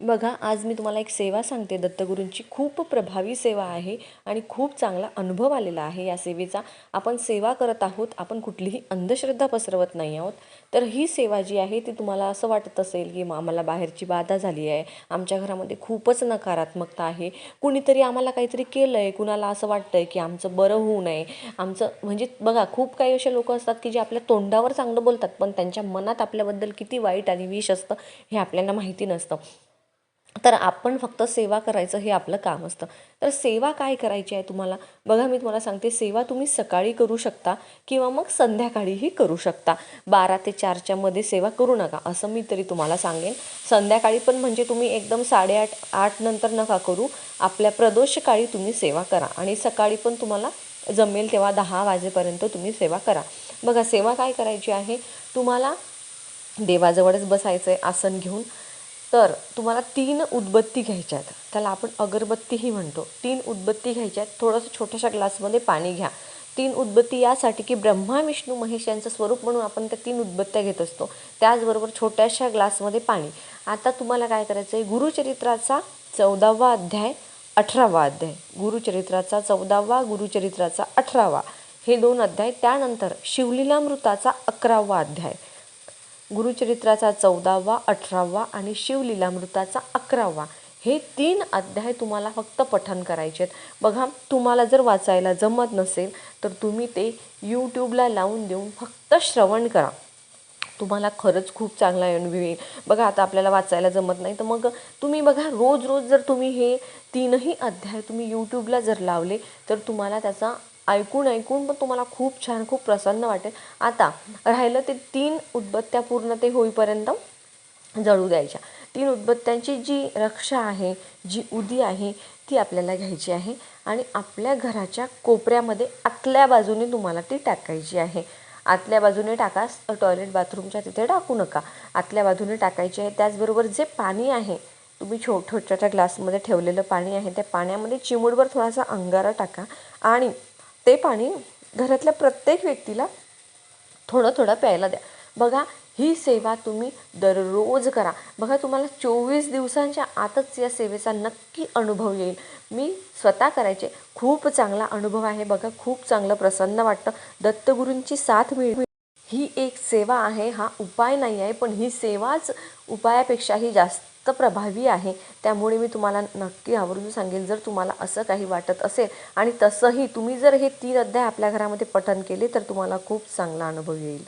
बघा आज मी तुम्हाला एक सेवा सांगते. दत्तगुरूंची खूप प्रभावी सेवा आहे आणि खूप चांगला अनुभव आलेला आहे या सेवेचा. आपण सेवा करत आहोत आपण कुठलीही अंधश्रद्धा पसरवत नाही आहोत. तर ही सेवा जी आहे ती तुम्हाला असं वाटत असेल की मग आम्हाला बाहेरची बाधा झाली आहे. आमच्या घरामध्ये खूपच नकारात्मकता आहे. कुणीतरी आम्हाला काहीतरी केलं आहे कुणाला असं वाटतं आहे की आमचं बरं होऊ नये. आमचं म्हणजे बघा खूप काही असे लोक असतात की जे आपल्या तोंडावर चांगलं बोलतात पण त्यांच्या मनात आपल्याबद्दल किती वाईट आणि विष असतं हे आपल्याला माहिती नसतं. तर आपण फक्त सेवा करायचं हे आपलं काम असतं. तर सेवा काय करायची आहे तुम्हाला? बघा मी तुम्हाला सांगते सेवा तुम्ही सकाळी करू शकता किंवा मग संध्याकाळीही करू शकता. बारा ते चारच्या मध्ये सेवा करू नका असं मी तरी तुम्हाला सांगेन. संध्याकाळी पण म्हणजे तुम्ही एकदम साडेआठ आठ नंतर नका करू. आपल्या प्रदोषकाळी तुम्ही सेवा करा आणि सकाळी पण तुम्हाला जमेल तेव्हा दहा वाजेपर्यंत तुम्ही सेवा करा. बघा सेवा काय करायची आहे? तुम्हाला देवाजवळच बसायचं आहे आसन घेऊन. तर तुम्हाला तीन उदबत्ती घ्यायच्या आहेत. त्याला आपण अगरबत्तीही म्हणतो. तीन उदबत्ती घ्यायच्या आहेत. थोडंसं छोट्याशा ग्लासमध्ये पाणी घ्या. तीन उदबत्ती यासाठी की ब्रह्मा विष्णू महेश यांचं स्वरूप म्हणून आपण त्या तीन उदबत्त्या घेत असतो. त्याचबरोबर छोट्याशा ग्लासमध्ये पाणी. आता तुम्हाला काय करायचं आहे गुरुचरित्राचा चौदावा अध्याय अठरावा अध्याय. गुरुचरित्राचा चौदावा गुरुचरित्राचा अठरावा. हे दोन अध्याय. त्यानंतर शिवलीलामृताचा अकरावा अध्याय. गुरुचरित्राचा चौदावा अठरावा आणि शिवलीलामृताचा अकरावा हे तीन अध्याय तुम्हाला फक्त पठन करायचे आहेत. बघा तुम्हाला जर वाचायला जमत नसेल तर तुम्ही ते यूट्यूबला लावून देऊन फक्त श्रवण करा. तुम्हाला खरंच खूप चांगला अनुभव येईल. बघा आता आपल्याला वाचायला जमत नाही तर मग तुम्ही बघा रोज रोज जर तुम्ही हे तीनही अध्याय तुम्ही यूट्यूबला जर लावले तर तुम्हाला त्याचा ऐकून ऐकून पण तुम्हाला खूप छान खूप प्रसन्न वाटेल. आता राहिलं ते तीन उदबत्त्या पूर्ण ते होईपर्यंत जळू द्यायच्या. तीन उदबत्त्यांची जी रक्षा आहे जी उदी आहे ती आपल्याला घ्यायची आहे आणि आपल्या घराच्या कोपऱ्यामध्ये आतल्या बाजूने तुम्हाला ती टाकायची आहे. आतल्या बाजूने टाका टॉयलेट बाथरूमच्या तिथे टाकू नका. आतल्या बाजूने टाकायची आहे त्याचबरोबर जे पाणी आहे तुम्ही छो छोट्या ग्लासमध्ये ठेवलेलं पाणी आहे त्या पाण्यामध्ये चिमूडभर थोडासा अंगारा टाका आणि ते पाणी घरातल्या प्रत्येक व्यक्तीला थोडं थोडं प्यायला द्या. बघा ही सेवा तुम्ही दररोज करा. बघा तुम्हाला चोवीस दिवसांच्या आतच या सेवेचा नक्की अनुभव येईल. मी स्वतः करायचे. खूप चांगला अनुभव आहे. बघा खूप चांगलं प्रसन्न वाटतं. दत्तगुरूंची साथ मिळ ही एक सेवा आहे हा उपाय नाही आहे पण ही सेवाच उपायापेक्षाही जास्त प्रभावी आहे. त्यामुळे मी तुम्हाला नक्की आवर्जून सांगेल जर तुम्हाला असं काही वाटत असेल आणि तसंही तुम्ही जर हे तीन अध्याय आपल्या घरामध्ये पठन केले तर तुम्हाला खूप चांगला अनुभव येईल.